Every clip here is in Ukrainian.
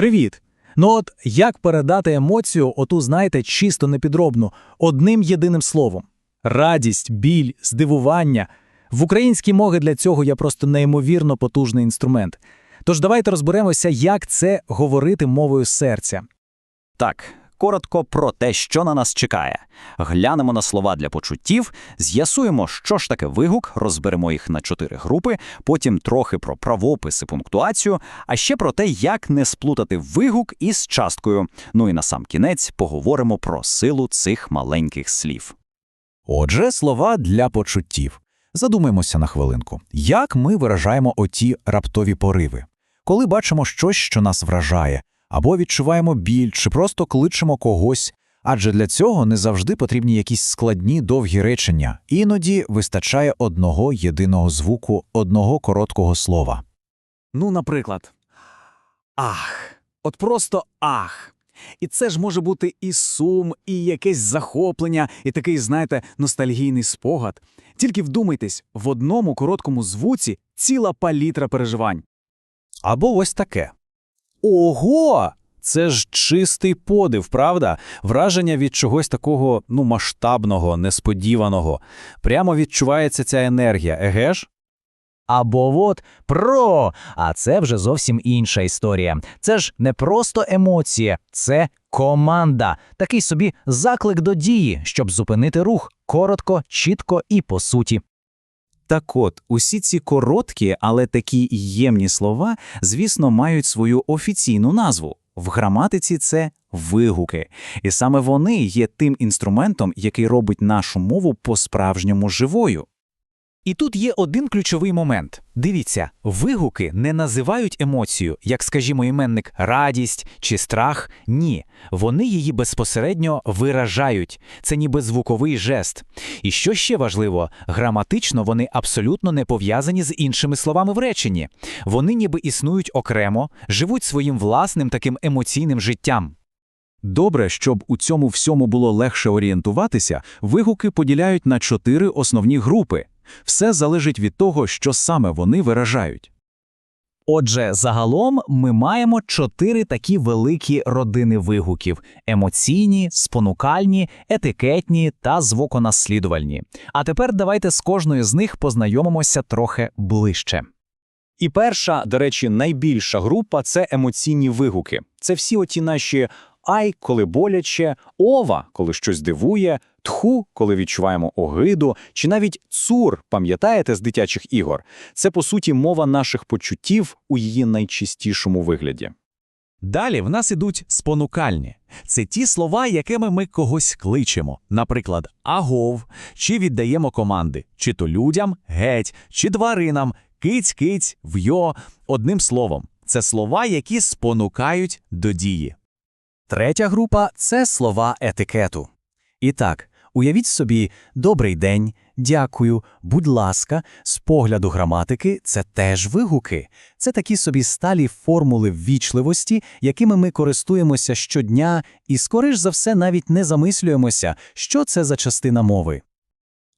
Привіт! Ну от як передати емоцію, оту, знаєте, чисто непідробну, одним єдиним словом: радість, біль, здивування. В українській мові для цього є просто неймовірно потужний інструмент. Тож давайте розберемося, як це говорити мовою серця. Так, коротко про те, що на нас чекає. Глянемо на слова для почуттів, з'ясуємо, що ж таке вигук, розберемо їх на чотири групи, потім трохи про правопис і пунктуацію, а ще про те, як не сплутати вигук із часткою. Ну і на сам кінець поговоримо про силу цих маленьких слів. Отже, слова для почуттів. Задумаємося на хвилинку. Як ми виражаємо оті раптові пориви? Коли бачимо щось, що нас вражає, або відчуваємо біль, чи просто кличемо когось, адже для цього не завжди потрібні якісь складні довгі речення, іноді вистачає одного єдиного звуку, одного короткого слова. Ну, наприклад, ах, от просто ах. І це ж може бути і сум, і якесь захоплення, і такий, знаєте, ностальгійний спогад. Тільки вдумайтесь, в одному короткому звуці ціла палітра переживань. Або ось таке. Ого! Це ж чистий подив, правда? Враження від чогось такого ну масштабного, несподіваного. Прямо відчувається ця енергія, еге ж? Або от про, а це вже зовсім інша історія. Це ж не просто емоція, це команда, такий собі заклик до дії, щоб зупинити рух коротко, чітко і по суті. Так от, усі ці короткі, але такі ємні слова, звісно, мають свою офіційну назву. В граматиці це вигуки. І саме вони є тим інструментом, який робить нашу мову по-справжньому живою. І тут є один ключовий момент. Дивіться, вигуки не називають емоцію, як, скажімо, іменник радість чи страх. Ні, вони її безпосередньо виражають. Це ніби звуковий жест. І що ще важливо, граматично вони абсолютно не пов'язані з іншими словами в реченні. Вони ніби існують окремо, живуть своїм власним таким емоційним життям. Добре, щоб у цьому всьому було легше орієнтуватися, вигуки поділяють на чотири основні групи. Все залежить від того, що саме вони виражають. Отже, загалом ми маємо чотири такі великі родини вигуків: емоційні, спонукальні, етикетні та звуконаслідувальні. А тепер давайте з кожною з них познайомимося трохи ближче. І перша, до речі, найбільша група це емоційні вигуки. Це всі оті наші ай, коли боляче, ова, коли щось дивує, тху, коли відчуваємо огиду, чи навіть цур, пам'ятаєте з дитячих ігор. Це по суті мова наших почуттів у її найчистішому вигляді. Далі в нас ідуть спонукальні. Це ті слова, якими ми когось кличемо, наприклад, агов, чи віддаємо команди, чи то людям геть, чи тваринам киць-киць, вйо. Одним словом, це слова, які спонукають до дії. Третя група це слова етикету. І так, уявіть собі добрий день, дякую, будь ласка, з погляду граматики це теж вигуки. Це такі собі сталі формули ввічливості, якими ми користуємося щодня, і, скоріш за все, навіть не замислюємося, що це за частина мови.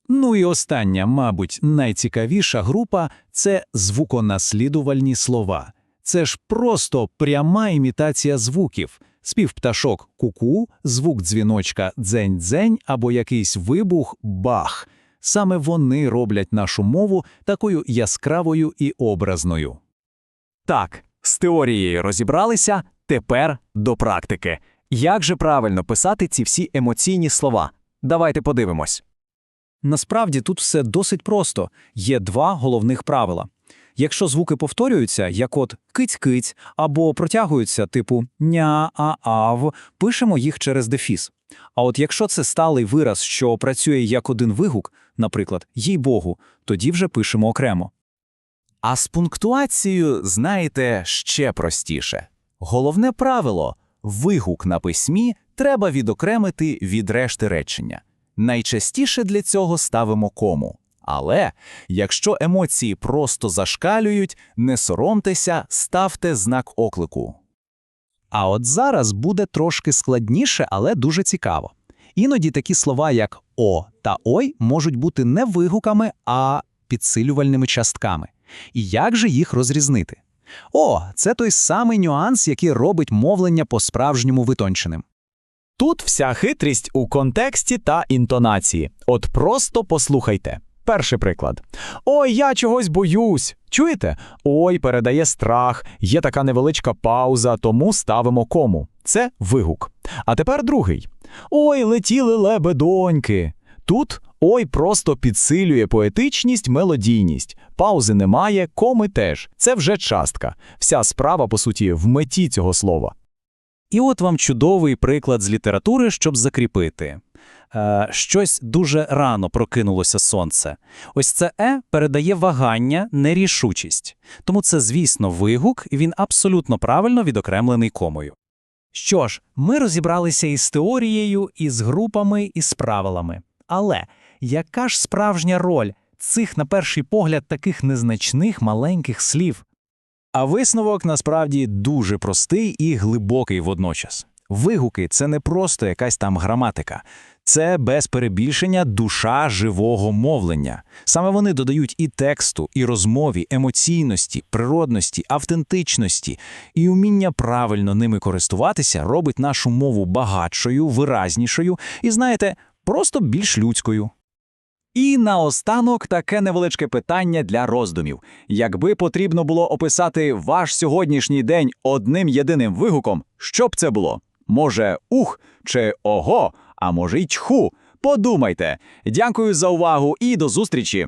Ну і остання, мабуть, найцікавіша група це звуконаслідувальні слова. Це ж просто пряма імітація звуків. Спів пташок куку, звук дзвіночка дзень-дзень або якийсь вибух бах. Саме вони роблять нашу мову такою яскравою і образною. Так, з теорією розібралися, тепер до практики. Як же правильно писати ці всі емоційні слова? Давайте подивимось. Насправді тут все досить просто. Є два головних правила. Якщо звуки повторюються, як от киць-киць, або протягуються типу ня-а-ав, пишемо їх через дефіс. А от якщо це сталий вираз, що працює як один вигук, наприклад, їй Богу, тоді вже пишемо окремо. А з пунктуацією, знаєте, ще простіше. Головне правило вигук на письмі треба відокремити від решти речення. Найчастіше для цього ставимо кому. Але якщо емоції просто зашкалюють, не соромтеся, ставте знак оклику. А от зараз буде трошки складніше, але дуже цікаво. Іноді такі слова, як о та ой, можуть бути не вигуками, а підсилювальними частками. І як же їх розрізнити? О, це той самий нюанс, який робить мовлення по-справжньому витонченим. Тут вся хитрість у контексті та інтонації. От просто послухайте. Перший приклад. Ой, я чогось боюсь. Чуєте? Ой, передає страх, є така невеличка пауза, тому ставимо кому. Це вигук. А тепер другий. Ой, летіли лебедоньки. Тут ой просто підсилює поетичність, мелодійність. Паузи немає, коми теж. Це вже частка. Вся справа, по суті, в меті цього слова. І от вам чудовий приклад з літератури, щоб закріпити. Е, щось дуже рано прокинулося сонце. Ось це «е» передає вагання, нерішучість. Тому це, звісно, вигук, і він абсолютно правильно відокремлений комою. Що ж, ми розібралися із теорією, із групами, і з правилами. Але яка ж справжня роль цих, на перший погляд, таких незначних маленьких слів? А висновок насправді дуже простий і глибокий водночас. Вигуки це не просто якась там граматика, це без перебільшення душа живого мовлення. Саме вони додають і тексту, і розмові, емоційності, природності, автентичності, і уміння правильно ними користуватися робить нашу мову багатшою, виразнішою і, знаєте, просто більш людською. І наостанок таке невеличке питання для роздумів. Якби потрібно було описати ваш сьогоднішній день одним єдиним вигуком, що б це було? Може, ух чи ого, а може й тьху? Подумайте. Дякую за увагу і до зустрічі!